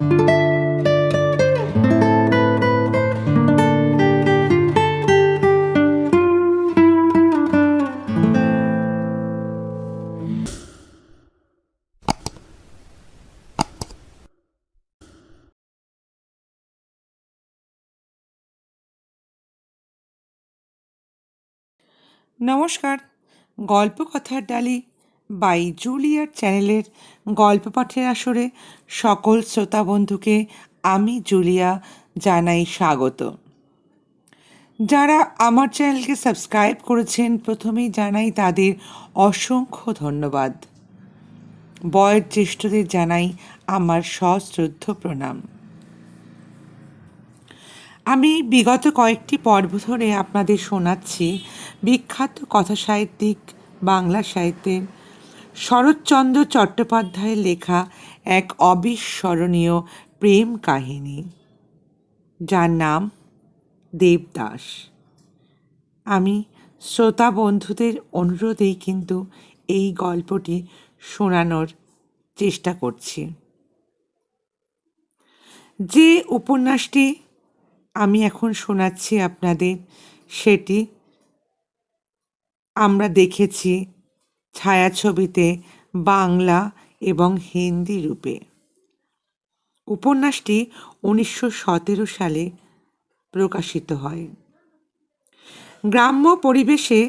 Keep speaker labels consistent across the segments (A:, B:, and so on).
A: নমস্কার গল্প কথার ডালি বাই জুলিয়ার চ্যানেলের গল্প পাঠের আসরে সকল শ্রোতা বন্ধুকে আমি, জুলিয়া, জানাই স্বাগত। যারা আমার চ্যানেলকে সাবস্ক্রাইব করেছেন, প্রথমেই জানাই তাদের অসংখ্য ধন্যবাদ। বয়ের জ্যেষ্ঠদের জানাই আমার সশ্রদ্ধ প্রণাম। আমি বিগত কয়েকটি পর্ব ধরে আপনাদের শোনাচ্ছি বিখ্যাত কথাসাহিত্যিক, বাংলা সাহিত্যের শরৎচন্দ্র চট্টোপাধ্যায়ের লেখা এক অবিস্মরণীয় প্রেম কাহিনী, যার নাম দেবদাস। আমি শ্রোতা বন্ধুদের অনুরোধেই কিন্তু এই গল্পটি শোনানোর চেষ্টা করছি। যে উপন্যাসটি আমি এখন শোনাচ্ছি আপনাদের, সেটি আমরা দেখেছি ছায়াছবিতে বাংলা এবং হিন্দি রূপে। উপন্যাসটি উনিশশো সতেরো সালে প্রকাশিত হয়। গ্রাম্য পরিবেশে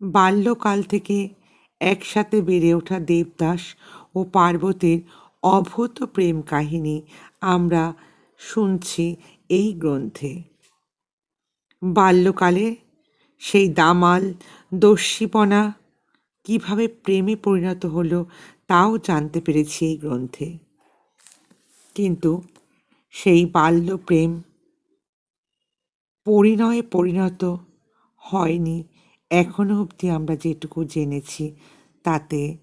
A: বাল্যকাল থেকে একসাথে বেড়ে ওঠা দেবদাস ও পার্বতীর অভূত প্রেম কাহিনী আমরা শুনছি এই গ্রন্থে। বাল্যকালে সেই দামাল দস্যিপনা কীভাবে প্রেমে পরিণত হলো তাও জানতে পেরেছি এই গ্রন্থে। কিন্তু সেই বাল্য প্রেম পরিণয়ে পরিণত হয়নি এখনও অবধি আমরা যেটুকু জেনেছি, তাতে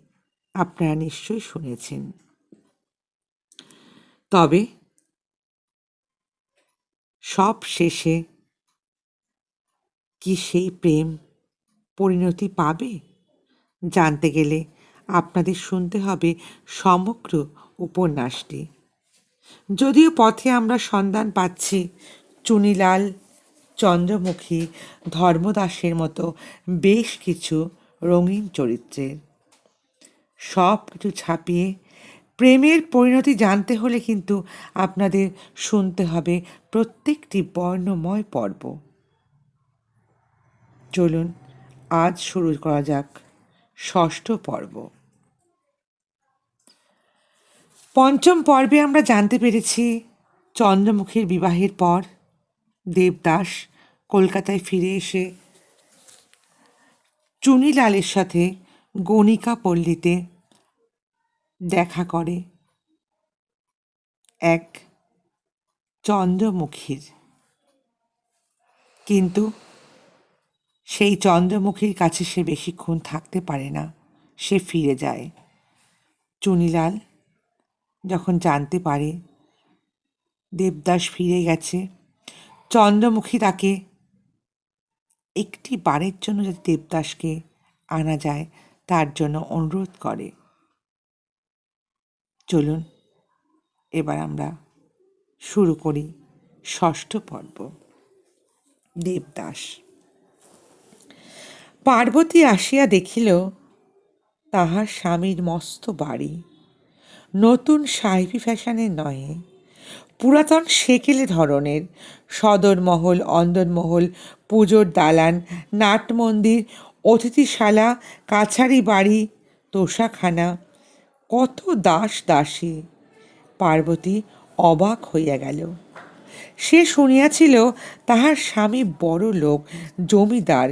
A: আপনারা নিশ্চয়ই শুনেছেন। তবে সব শেষে কি সেই প্রেম পরিণতি পাবে? জানতে গেলে আপনাদের শুনতে হবে সমগ্র উপন্যাসটি। যদিও পথে আমরা সন্ধান পাচ্ছি চুনিলাল চন্দ্রমুখী ধর্মদাসের মতো বেশ কিছু রঙিন চরিত্রের। সব কিছু ছাপিয়ে প্রেমের পরিণতি জানতে হলে কিন্তু আপনাদের শুনতে হবে প্রত্যেকটি বর্ণময় পর্ব। চলুন, আজ শুরু করা যাক। ষষ্ঠ পর্ব। পঞ্চম পর্বে আমরা জানতে পেরেছি চন্দ্রমুখীর বিবাহের পর দেবদাস কলকাতায় ফিরে এসে চুনিলালের সাথে গণিকা পল্লীতে দেখা করে এক চন্দ্রমুখীর। কিন্তু সেই চন্দ্রমুখীর কাছে সে বেশিক্ষণ থাকতে পারে না, সে ফিরে যায়। চুনিলাল যখন জানতে পারে দেবদাস ফিরে গেছে, চন্দ্রমুখী তাকে একটি বারের জন্য যাতে দেবদাসকে আনা যায়, তার জন্য অনুরোধ করে। চলুন, এবার আমরা শুরু করি ষষ্ঠ পর্ব। দেবদাস পার্বতী আসিয়া দেখিল তাহার স্বামীর মস্ত বাড়ি। নতুন সাহেবি ফ্যাশনের নয়, পুরাতন সেকেলে ধরনের, সদরমহল, অন্দরমহল, পুজোর দালান নাট মন্দির অতিথিশালা, কাছারি বাড়ি, তোষাখানা, কত দাস দাসী। পার্বতী অবাক হইয়া গেল। সে শুনিয়াছিল তাহার স্বামী বড় লোক জমিদার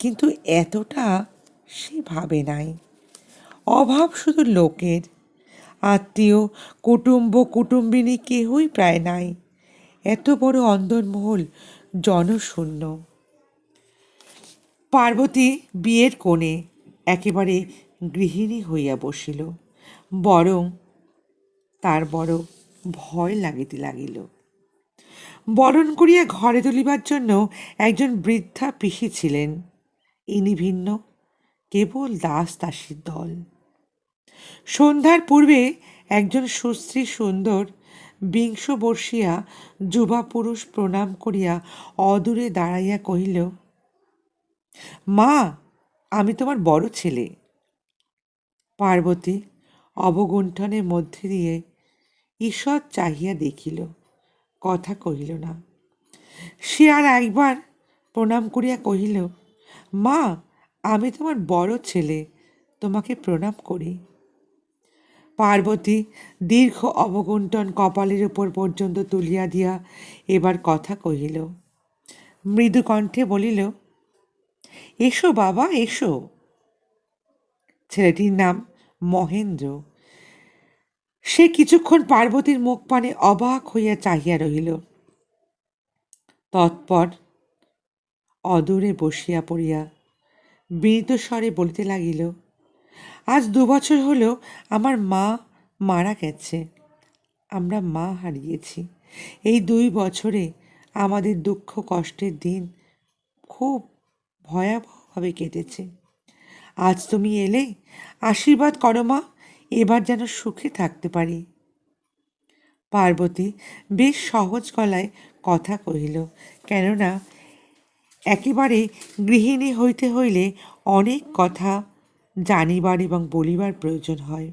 A: কিন্তু এতটা সে ভাবে নাই। অভাব শুধু লোকের। আত্মীয়, কুটুম্ব, কুটুম্বিনী কেহই প্রায় নাই। এত বড় অন্দরমহল জনশূন্য। পার্বতী বিয়ের কোণে একেবারে গৃহিণী হইয়া বসিল। বরং তার বড় ভয় লাগিতে লাগিল। বরণ করিয়া ঘরে তুলিবার জন্য একজন বৃদ্ধা পিসি ছিলেন। ইনি ভিন্ন, কেবল দাস দাসীর দল। সন্ধ্যার পূর্বে একজন সুশ্রী সুন্দর বিংশ বর্ষিয়া যুবা পুরুষ প্রণাম করিয়া অদূরে দাঁড়াইয়া কহিল, মা, আমি তোমার বড় ছেলে। পার্বতী অবগুণ্ঠনের মধ্যে দিয়ে ঈশ্বর চাহিয়া দেখিল, কথা কহিল না। সে আর একবার প্রণাম করিয়া কহিল মা, আমি তোমার বড় ছেলে, তোমাকে প্রণাম করি। পার্বতী দীর্ঘ অবগুণ্টন কপালের উপর পর্যন্ত তুলিয়া দিয়া এবার কথা কহিল। মৃদু কণ্ঠে বলিল, এসো বাবা, এসো। ছেলেটির নাম মহেন্দ্র। সে কিছুক্ষণ পার্বতীর মুখ পানে অবাক হইয়া চাহিয়া রহিল। তৎপর অদূরে বসিয়া পড়িয়া বিনীত স্বরে বলিতে লাগিল, আজ দু বছর হলো আমার মা মারা গেছে। আমরা মা হারিয়েছি। এই দুই বছরে আমাদের দুঃখ কষ্টের দিন খুব ভয়াবহভাবে কেটেছে। আজ তুমি এলে আশীর্বাদ করো মা, এবার যেন সুখে থাকতে পারি। পার্বতী বেশ সহজ গলায় কথা কহিল, কেননা একেবারে গৃহিণী হইতে হইলে অনেক কথা জানিবার এবং বলিবার প্রয়োজন হয়।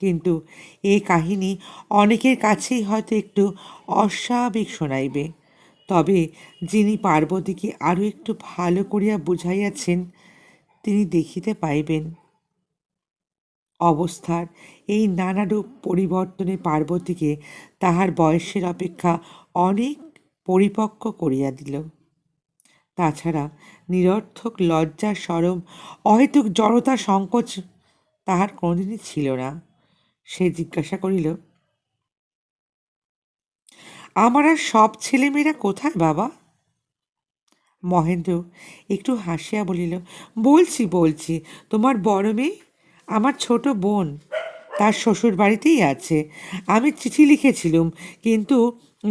A: কিন্তু এই কাহিনী অনেকের কাছেই হয়তো একটু অস্বাভাবিক শোনাইবে। তবে যিনি পার্বতীকে আরও একটু ভালো করিয়া বুঝাইয়াছেন, তিনি দেখিতে পাইবেন অবস্থার এই নানারূপ পরিবর্তনে পার্বতীকে তাহার বয়সের অপেক্ষা অনেক পরিপক্ক করিয়া দিল। তাছাড়া নিরর্থক লজ্জা সরম, অহেতুক জড়তা সংকোচ তাহার কোনোদিনই ছিল না। সে জিজ্ঞাসা করিল, আমার আর সব ছেলেমেয়েরা কোথায় বাবা? মহেন্দ্র একটু হাসিয়া বলিল, বলছি বলছি, তোমার বড় মেয়ে, আমার ছোট বোন, তার শ্বশুর বাড়িতেই আছে। আমি চিঠি লিখেছিলুম, কিন্তু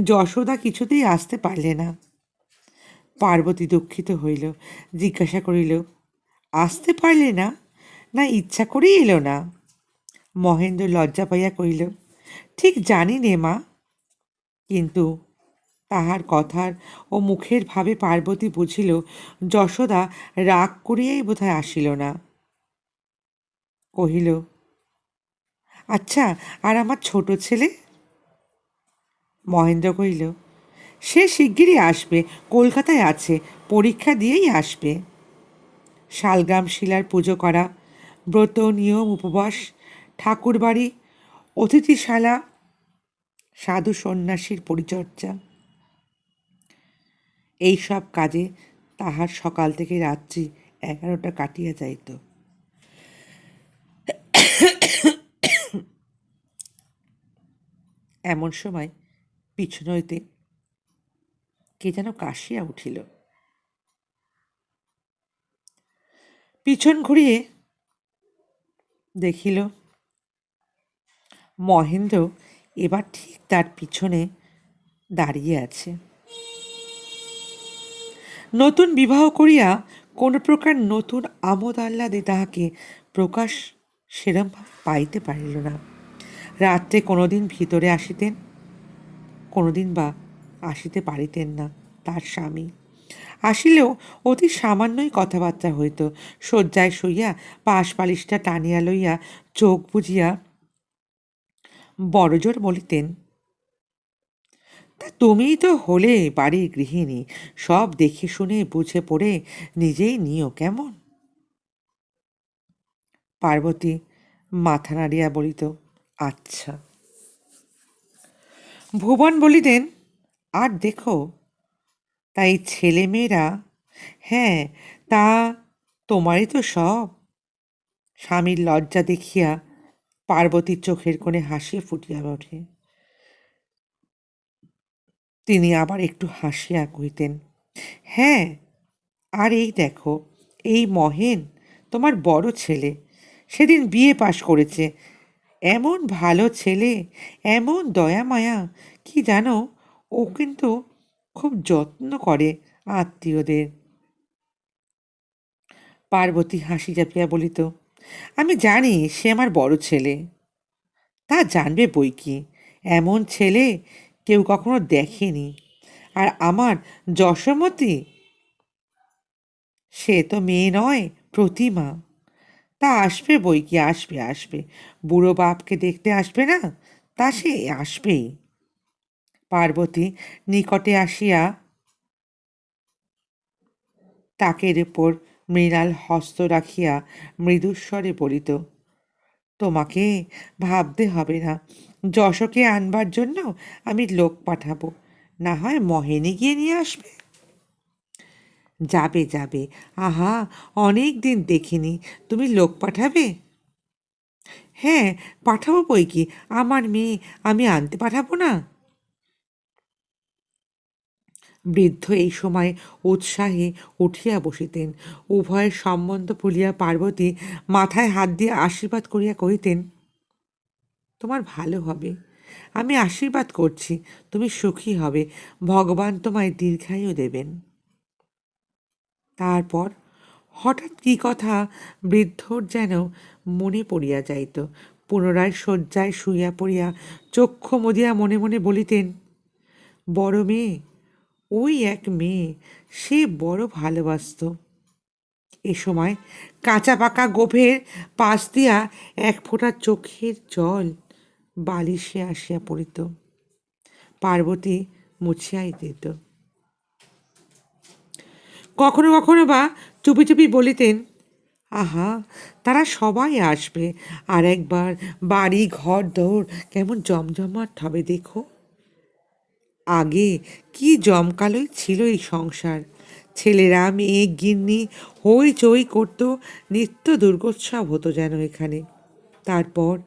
A: যশোদা কিছুতেই আসতে পারলে না। পার্বতী দুঃখিত হইল, জিজ্ঞাসা করিল, আসতে পারলে না? না ইচ্ছা করেই এলো না? মহেন্দ্র লজ্জা পাইয়া কহিল, ঠিক জানি নে মা। কিন্তু তাহার কথার ও মুখের ভাবে পার্বতী বুঝিল, যশোদা রাগ করিয়াই বোধহয় আসিল না। কহিল আচ্ছা আর আমার ছোট ছেলে? মহেন্দ্র কহিল সে শিগগিরই আসবে, কলকাতায় আছে, পরীক্ষা দিয়েই আসবে। শালগ্রাম শিলার পুজো করা, ব্রত, নিয়ম, উপবাস, ঠাকুরবাড়ি, অতিথিশালা, সাধু সন্ন্যাসীর পরিচর্যা। এই সব কাজে তাহার সকাল থেকে রাত্রি এগারোটা কাটিয়া যাইত। এমন সময় পিছন হইতে কে যেন কাশিয়া উঠিল। পিছন ঘুরিয়ে দেখিল, মহেন্দ্র এবার ঠিক তার পিছনে দাঁড়িয়ে আছে। নতুন বিবাহ করিয়া কোনো প্রকার নতুন আমোদ আহ্লাদে তাহাকে প্রকাশ সেরম পাইতে পারিল না। রাত্রে কোনোদিন ভিতরে আসিতেন, কোনোদিন বা আসিতে পারিতেন না। তার স্বামী। আসিলেও অতি সামান্যই কথাবার্তা হইত। শয্যায় শুইয়া পাশ পালিশটা টানিয়া লইয়া চোখ বুঝিয়া বড়জোর বলিতেন, তা তুমিই তো হলে বাড়ির গৃহিণী, সব দেখে শুনে বুঝে পড়ে নিজেই নিও কেমন? পার্বতী মাথা নাড়িয়া বলিত আচ্ছা। ভুবন বলিতেন, আর দেখো তাই ছেলেমেয়েরা হ্যাঁ তা তোমারই তো সব। স্বামীর লজ্জা দেখিয়া পার্বতীর চোখের কোণে হাসিয়ে ফুটিয়া ওঠে। তিনি আবার একটু হাসিয়া কহিতেন হ্যাঁ আর এই দেখো, এই মহেন তোমার বড় ছেলে, সেদিন বিয়ে পাশ করেছে। এমন ভালো ছেলে, এমন দয়া মায়া, কি জানো, ও কিন্তু খুব যত্ন করে আত্মীয়দের। পার্বতী হাসি চাপিয়া বলিত, আমি জানি সে আমার বড় ছেলে। তা জানবে বই কি? এমন ছেলে কেউ কখনো দেখেনি। আর আমার যশোমতী? সে তো মেয়ে নয়, প্রতিমা। তা আসবে বই কি? আসবে আসবে। বুড়ো বাপকে দেখতে আসবে না? তা সে আসবেই। পার্বতী নিকটে আসিয়া তাকের উপর মৃণাল হস্ত রাখিয়া মৃদুস্বরে বলিত, তোমাকে ভাবতে হবে না, যশোকে আনবার জন্য আমি লোক পাঠাবো, না হয় মহেনে গিয়ে নিয়ে আসবে? যাবে যাবে, আহা, অনেক দিন দেখিনি, তুমি লোক পাঠাবে? হ্যাঁ পাঠাবো বই কি, আমার মেয়ে আমি আনতে পাঠাবো না? বৃদ্ধ এই সময় উৎসাহে উঠিয়া বসিতেন। উভয়ের সম্বন্ধ ভুলিয়া পার্বতী মাথায় হাত দিয়ে আশীর্বাদ করিয়া কহিতেন, তোমার ভালো হবে। আমি আশীর্বাদ করছি, তুমি সুখী হবে। ভগবান তোমায় দীর্ঘায়ু দেবেন। তারপর হঠাৎ কী কথা বৃদ্ধর যেন মনে পড়িয়া যাইত। পুনরায় শয্যায় শুইয়া পড়িয়া চক্ষু মদিয়া মনে মনে বলিতেন, বড় মেয়ে ওই এক মেয়ে, সে বড় ভালোবাসত। এ সময় কাঁচা পাকা গোফের পাশ দিয়া এক ফোঁটা চোখের জল বালিশে আসিয়া পড়িত। পার্বতী মুছিয়াই দিত। কখনো কখনো বা চুপি চুপি বলিতেন, আহা, তারা সবাই আসবে। আর একবার বাড়ি ঘর দৌড় কেমন জমজমাট হবে, দেখো। আগে কি জমকালোই ছিল এই সংসার। ছেলেরা, মেয়ে, গিন্নি হই চই করত, নিত্য দুর্গোৎসব হতো যেন এখানে। তারপর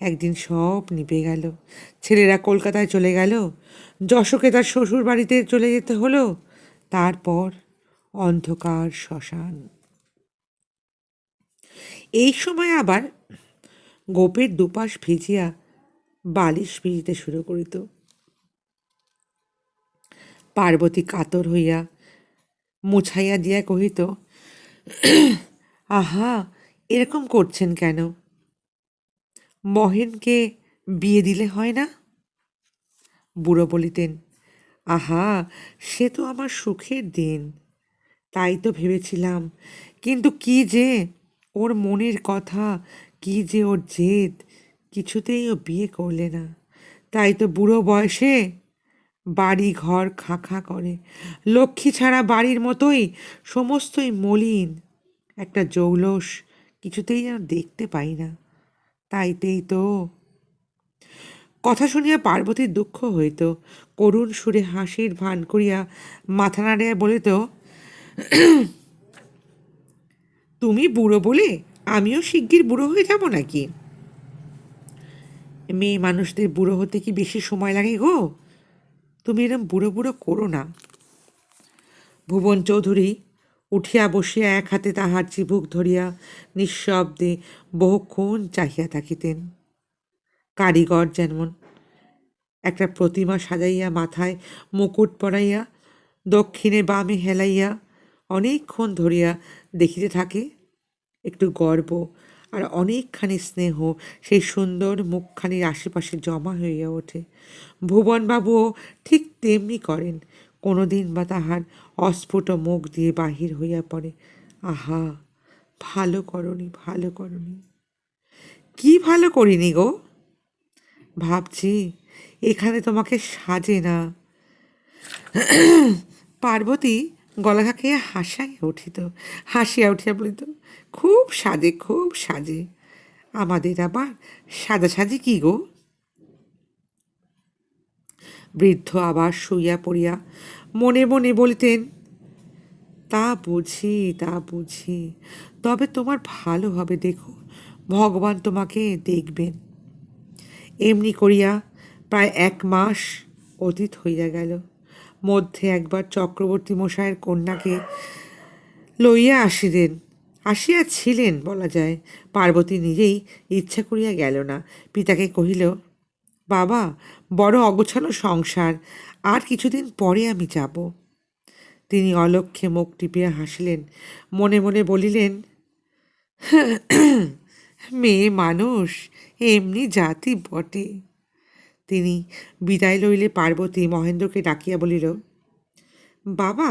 A: একদিন সব নিভে গেল। ছেলেরা কলকাতায় চলে গেল। যশোকে তার শ্বশুর বাড়িতে চলে যেতে হলো। তারপর অন্ধকার শ্মশান। এই সময় আবার গোপের দুপাশ ভিজিয়া বালিশ ভিজিতে শুরু করিত। পার্বতী কাতর হইয়া মুছাইয়া দিয়া কহিত, আহা, এরকম করছেন কেন? মহেনকে বিয়ে দিলে হয় না? বুড়ো বলিতেন, আহা, সে তো আমার সুখের দিন। তাই তো ভেবেছিলাম, কিন্তু কি যে ওর মনের কথা, কি যে ওর জেদ, কিছুতেই ও বিয়ে করলে না। তাই তো বুড়ো বয়সে বাড়ি ঘর খাঁ খাঁ করে। লক্ষ্মী ছাড়া বাড়ির মতোই, সমস্তই মলিন। একটা জৌলস কিছুতেই যেন দেখতে পাই না। তাইতেই তো। কথা শুনিয়া পার্বতীর দুঃখ হইত। করুণ সুরে হাসির ভান করিয়া মাথা নাড়িয়া বলিত, তুমি বুড়ো বলে আমিও শিগগির বুড়ো হয়ে যাব নাকি? মেয়ে মানুষদের বুড়ো হতে কি বেশি সময় লাগে গো? তুমি এরম বুড়ো বুড়ো করো না। ভুবন চৌধুরী উঠিয়া বসিয়া এক হাতে তাহার চিবুক ধরিয়া নিঃশব্দে বহুক্ষণ চাহিয়া থাকিতেন। কারিগর যেমন একটা প্রতিমা সাজাইয়া মাথায় মুকুট পরাইয়া দক্ষিণে বামে হেলাইয়া অনেকক্ষণ ধরিয়া দেখিতে থাকে। একটু গর্ব আর অনেকখানি স্নেহ, সেই সুন্দর মুখখানির আশেপাশে জমা হইয়া ওঠে। ভুবনবাবুও ঠিক তেমনি করেন কোনো দিন বা তাহার অস্ফুট মুখ দিয়ে বাহির হইয়া পড়ে। আহা, ভালো করনি ভালো করনি কি ভালো করিনি গো? ভাবছি, এখানে তোমাকে সাজে না। পার্বতী গলা খাকিয়া হাসাইয়া উঠিত, হাসিয়া উঠিয়া বলিত, খুব সাজে খুব সাজে। আমাদের আবার সাজাসাজি কি গো? বৃদ্ধ আবার শুইয়া পড়িয়া মনে মনে বলিতেন, তা বুঝি তা বুঝি। তবে তোমার ভালো হবে, দেখো। ভগবান তোমাকে দেখবেন। এমনি করিয়া প্রায় এক মাস অতীত হইয়া গেল। মধ্যে একবার চক্রবর্তী মশায়ের কন্যাকে লইয়া আসিলেন। আসিয়াছিলেন বলা যায়। পার্বতী নিজেই ইচ্ছা করিয়া গেল না। পিতাকে কহিল, বাবা, বড় অগোছালো সংসার, আর কিছুদিন পরে আমি যাব। তিনি অলক্ষে মুখ টিপিয়া হাসিলেন। মনে মনে বলিলেন, মেয়ে মানুষ, এমনি জাতি বটে। তিনি বিদায় লইলে পার্বতী মহেন্দ্রকে ডাকিয়া বলিল, বাবা,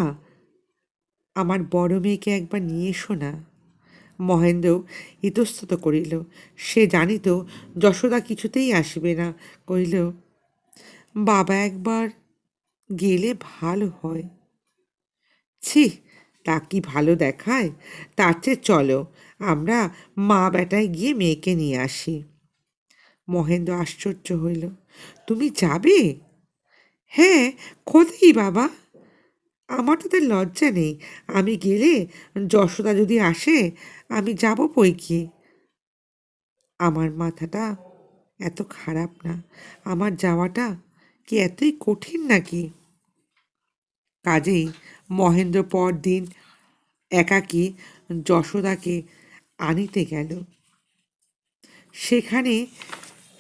A: আমার বড় মেয়েকে একবার নিয়ে এসো না। মহেন্দ্র ইতস্তত করিল, সে জানিত যশোদা কিছুতেই আসবে না। কহিল, বাবা, একবার গেলে ভালো হয়। ছি, তা কি ভালো দেখায়? তার চেয়ে চলো, আমরা মা বেটায় গিয়ে মেয়েকে নিয়ে আসি। মহেন্দ্র আশ্চর্য হইল তুমি যাবে? হ্যাঁ কোথায় বাবা। আমার তো তার লজ্জা নেই। আমি গেলে যশোদা যদি আসে, আমি যাব বই কি? আমার মাথাটা এত খারাপ না। আমার যাওয়াটা কি এতই কঠিন নাকি? কাজেই মহেন্দ্র পরদিন একাকী যশোদাকে আনিতে গেল। সেখানে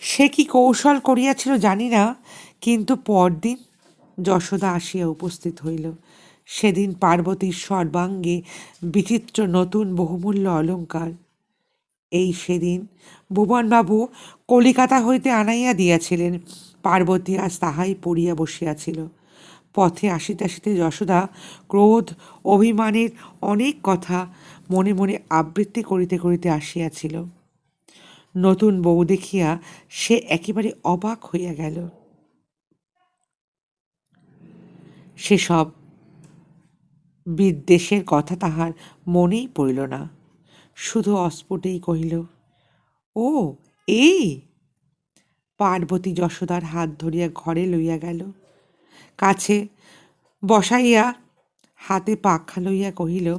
A: সে কি কৌশল করিয়াছিল জানি না, কিন্তু পরদিন যশোদা আসিয়া উপস্থিত হইল। সেদিন পার্বতীর সর্বাঙ্গে বিচিত্র নতুন বহুমূল্য অলঙ্কার। এই সেদিন ভুবনবাবু কলিকাতা হইতে আনাইয়া দিয়াছিলেন, পার্বতী আজ তাহাই পড়িয়া বসিয়াছিল। পথে আসিতে আসিতে যশোদা ক্রোধ, অভিমানের অনেক কথা মনে মনে আবৃত্তি করিতে করিতে আসিয়াছিল। নতুন বউ দেখিয়া সে একেবারে অবাক হইয়া গেল। সেসব বিদ্বেষের কথা তাহার মনেই পড়িল না। শুধু অস্ফুটেই কহিল, ও, এই? পার্বতী যশোদার হাত ধরিয়া ঘরে লইয়া গেল। কাছে বসাইয়া হাতে পাখা লইয়া কহিল,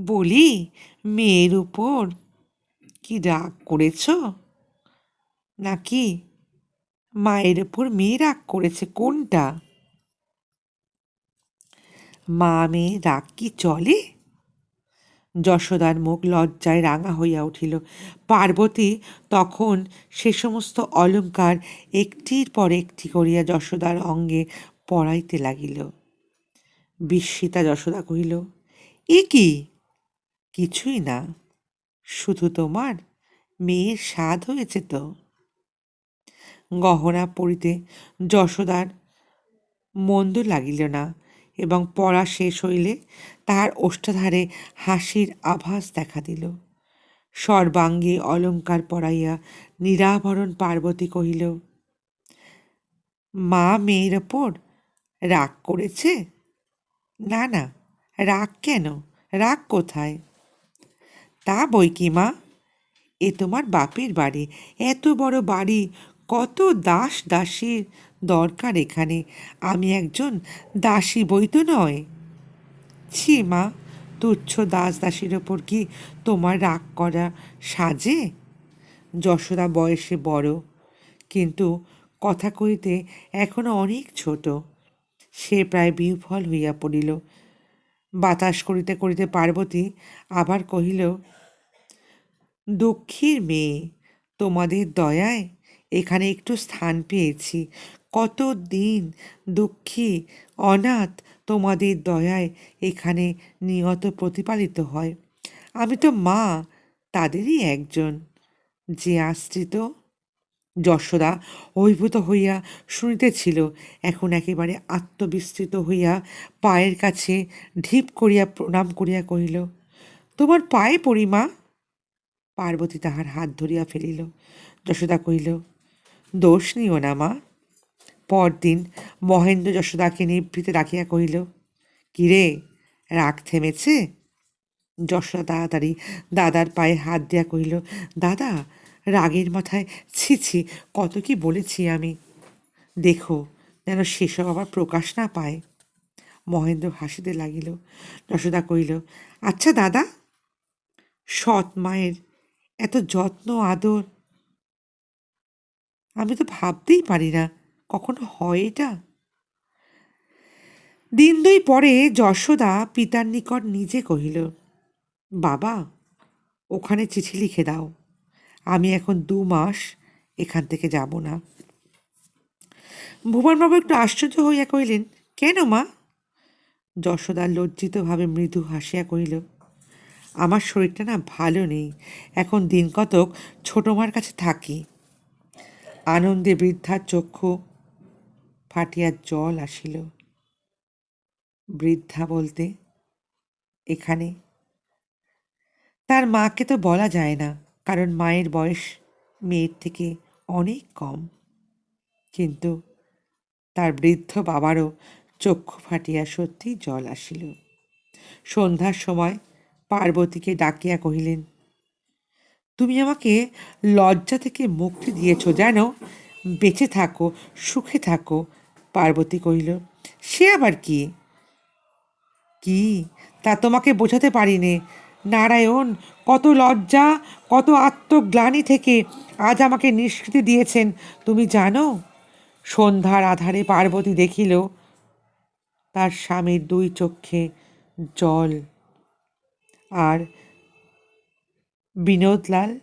A: বলি, মেয়ের উপর কি রাগ করেছ? নাকি মায়ের উপর মেয়ে রাগ করেছে? কোনটা? মা মেয়ে রাগ কি চলে? যশোদার মুখ লজ্জায় রাঙা হইয়া উঠিল। পার্বতী তখন সে সমস্ত অলঙ্কার একটির পর একটি করিয়া যশোদার অঙ্গে পড়াইতে লাগিল। বিস্মিতা যশোদা কহিল, এ কি? কিছুই না, শুধু তোমার মেয়ের স্বাদ হয়েছে তো? গহনা পড়িতে যশোদার মন্দ লাগিল না এবং পড়া শেষ হইলে তাহার ওষ্ঠাধারে হাসির আভাস দেখা দিল। সর্বাঙ্গে অলঙ্কার পরাইয়া নিরাভরণ পার্বতী কহিল, মা মেয়ের ওপর রাগ করেছে? না না, রাগ কেন? রাগ কোথায়? তা বই কি মা? এ তোমার বাপের বাড়ি। এত বড় বাড়ি, কত দাস দাসীর দরকার এখানে। আমি একজন দাসী বই তো নয়। ছি মা, তুচ্ছ দাস দাসীর ওপর কি তোমার রাগ করা সাজে? যশোদা বয়সে বড়, কিন্তু কথা কইতে এখনও অনেক ছোট। সে প্রায় বিফল হইয়া পড়িল। বাতাস করিতে করিতে পার্বতী আবার কহিল দুঃখীর মেয়ে, তোমাদের দয়ায় এখানে একটু স্থান পেয়েছি। কত দিন দুঃখী, অনাথ তোমাদের দয়ায় এখানে নিয়ত প্রতিপালিত হয়। আমি তো মা, তাদেরই একজন। যে আশ্রিত যশোদা অভিভূত হইয়া শুনিতেছিল, এখন একেবারে আত্মবিস্তৃত হইয়া পায়ের কাছে ঢিপ করিয়া প্রণাম করিয়া কহিল, তোমার পায়ে পড়ি মা? পার্বতী তাহার হাত ধরিয়া ফেলিল। যশোদা কহিল, দোষ নিও না মা। পরদিন মহেন্দ্র যশোদাকে নিভৃতে রাখিয়া কহিল কিরে রাগ থেমেছে? যশোদা তাড়াতাড়ি দাদার পায়ে হাত দিয়া কহিল, দাদা, রাগের মাথায় ছি ছি, কত কি বলেছি আমি। দেখো যেন সেসব আবার প্রকাশ না পায়। মহেন্দ্র হাসিতে লাগিল। যশোদা কহিল আচ্ছা দাদা। সৎ মায়ের এত যত্ন, আদর? আমি তো ভাবতেই পারি না কখনো হয় এটা। দিন দুই পরে যশোদা পিতার নিকট নিজে কহিল, বাবা, ওখানে চিঠি লিখে দাও। আমি এখন দু মাস এখান থেকে যাব না। ভুবনবাবু একটু আশ্চর্য হইয়া কহিলেন, কেন মা? যশোদা লজ্জিতভাবে মৃদু হাসিয়া কহিল আমার শরীরটা না ভালো নেই। এখন দিন কতক ছোটো মার কাছে থাকি। আনন্দে বৃদ্ধার চক্ষু ফাটিয়া জল আসিল। বৃদ্ধা বলতে, এখানে? তার মাকে তো বলা যায় না, কারণ মায়ের বয়স মেয়ের থেকে অনেক কম। কিন্তু তার বৃদ্ধ বাবারও চক্ষু ফাটিয়া সত্যি জল আসিল। সন্ধ্যার সময় পার্বতীকে ডাকিয়া কহিলেন, তুমি আমাকে লজ্জা থেকে মুক্তি দিয়েছ জানো বেঁচে থাকো, সুখে থাকো, পার্বতী কহিল, সে আবার কি? কি? তা তোমাকে বোঝাতে পারিনে, নারায়ণ, কত লজ্জা, কত আত্মগ্লানি থেকে আজ আমাকে নিষ্কৃতি দিয়েছেন, তুমি জানো? সন্ধ্যার আধারে পার্বতী দেখিল, তার স্বামীর দুই চক্ষে জল আর বিনোদলাল,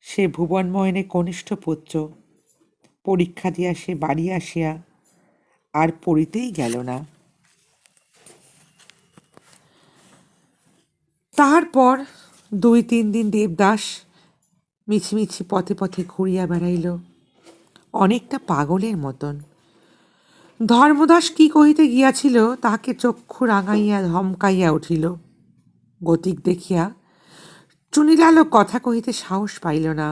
A: সে ভুবনমোহনে কনিষ্ঠ পুত্র। পরীক্ষা দিয়া সে বাড়ি আসিয়া আর পড়িতেই গেল না। তাহার পর দুই তিন দিন দেবদাস মিছিমিছি পথে পথে ঘুরিয়া বেড়াইল। অনেকটা পাগলের মতন। ধর্মদাস কি কহিতে গিয়াছিল, তাহাকে চক্ষু রাঙাইয়া ধমকাইয়া উঠিল। গতিক দেখিয়া চুনিলালও কথা কহিতে সাহস পাইল না।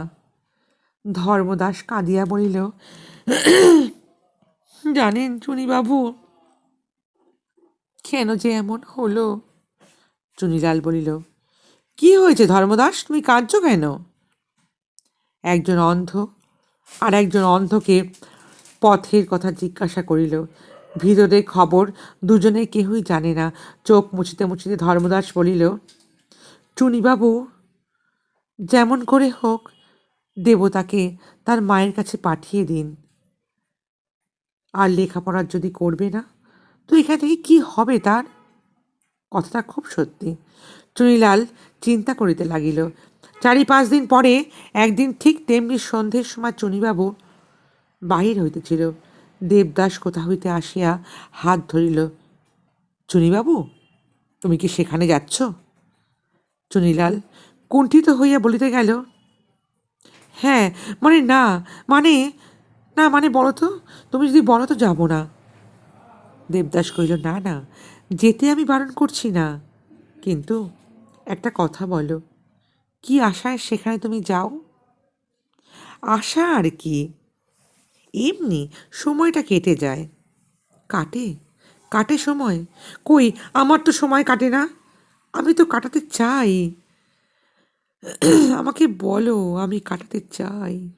A: ধর্মদাস কাঁদিয়া বলিল, জানেন চুনিবাবু, কেন যে এমন হলো? চুনিলাল বলিল, কি হয়েছে ধর্মদাস? তুমি কাঁদছ কেন? একজন অন্ধ আর একজন অন্ধকে পথের কথা জিজ্ঞাসা করিল ভিতরে খবর দুজনে কেহই জানে না। চোখ মুছিতে মুছিতে ধর্মদাস বলিল চুনিবাবু যেমন করে হোক, দেবতাকে তার মায়ের কাছে পাঠিয়ে দিন। আর লেখাপড়ার যদি করবে না, তো এখান থেকে কী হবে তার? কথাটা খুব সত্যি। চুনিলাল চিন্তা করিতে লাগিল, চারি পাঁচ দিন পরে, একদিন ঠিক তেমনি সন্ধ্যের সময় চুনিবাবু বাহির হইতেছিল। দেবদাস কোথা হইতে আসিয়া হাত ধরিল, চুনিবাবু, তুমি কি সেখানে যাচ্ছ? চুনিলাল, কুণ্ঠিত হইয়া বলিতে গেল হ্যাঁ মানে না মানে না মানে বলো তো, তুমি যদি বলো তো যাব না। দেবদাস কহিল, না না, যেতে আমি বারণ করছি না। কিন্তু একটা কথা বলো, কি আশায় সেখানে তুমি যাও? আশা আর কি এমনি সময়টা কেটে যায়। কাটে? কাটে সময়? কই, আমার তো সময় কাটে না। আমি তো কাটাতে চাই। আমাকে বলো, আমি কাটাতে চাই।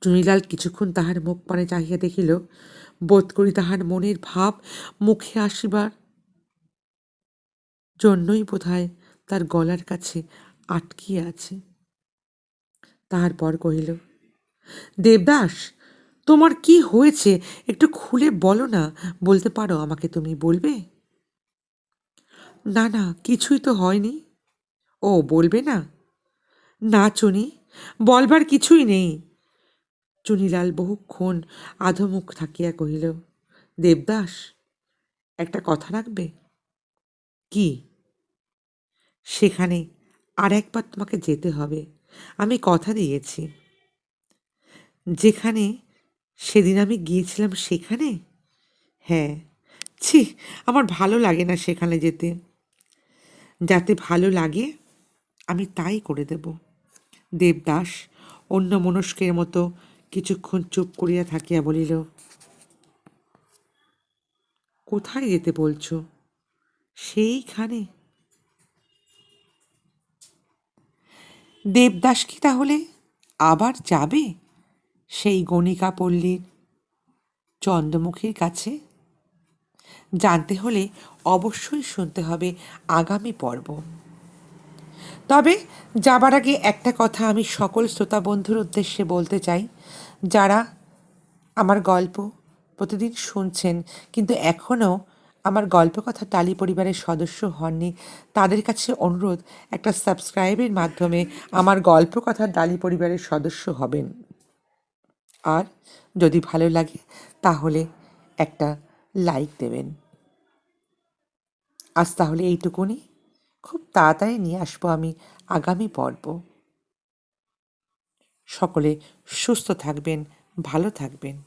A: চুনিলাল কিছুক্ষণ তাহার মুখ পানে চাহিয়া দেখিল, বোধ করি তাহার মনের ভাব মুখে আসিবার জন্যই বোধহয় তার গলার কাছে আটকিয়ে আছে। তাহার পর কহিল দেবদাস, তোমার কি হয়েছে? একটু খুলে বলো না। বলতে পারো আমাকে তুমি, বলবে? না না, কিছুই তো হয়নি। ও, বলবে না? না, চুনি, বলবার কিছুই নেই। চুনিলাল বহুক্ষণ আধমুখ থাকিয়া কহিল, দেবদাস, একটা কথা রাখবে? কি? সেখানে আর একবার তোমাকে যেতে হবে। আমি কথা দিয়েছি। যেখানে সেদিন আমি গিয়েছিলাম সেখানে? হ্যাঁ। ছি, আমার ভালো লাগে না সেখানে যেতে। যাতে ভালো লাগে, আমি তাই করে দেব। দেবদাস অন্য মনস্কের মতো কিছুক্ষণ চুপ করিয়া থাকিয়া বলিল, কোথায় যেতে বলছো? সেইখানে? দেবদাস কি তাহলে আবার যাবে? সেই গণিকা পল্লীর চন্দ্রমুখীর কাছে? জানতে হলে অবশ্যই শুনতে হবে আগামী পর্ব। তবে যাবার আগে একটা কথা আমি সকল শ্রোতা বন্ধুর উদ্দেশ্যে বলতে চাই, যারা আমার গল্প প্রতিদিন শুনছেন কিন্তু এখনও আমার গল্প কথা টালি পরিবারের সদস্য হননি, তাদের কাছে অনুরোধ, একটা সাবস্ক্রাইবের মাধ্যমে আমার গল্প কথা ডালি পরিবারের সদস্য হবেন। আর যদি ভালো লাগে, তাহলে একটা লাইক দেবেন। আজ তাহলে এইটুকুনি। খুব তাড়াতাড়ি নিয়ে আসব আমি আগামী পর্ব। সকলে সুস্থ থাকবেন, ভালো থাকবেন।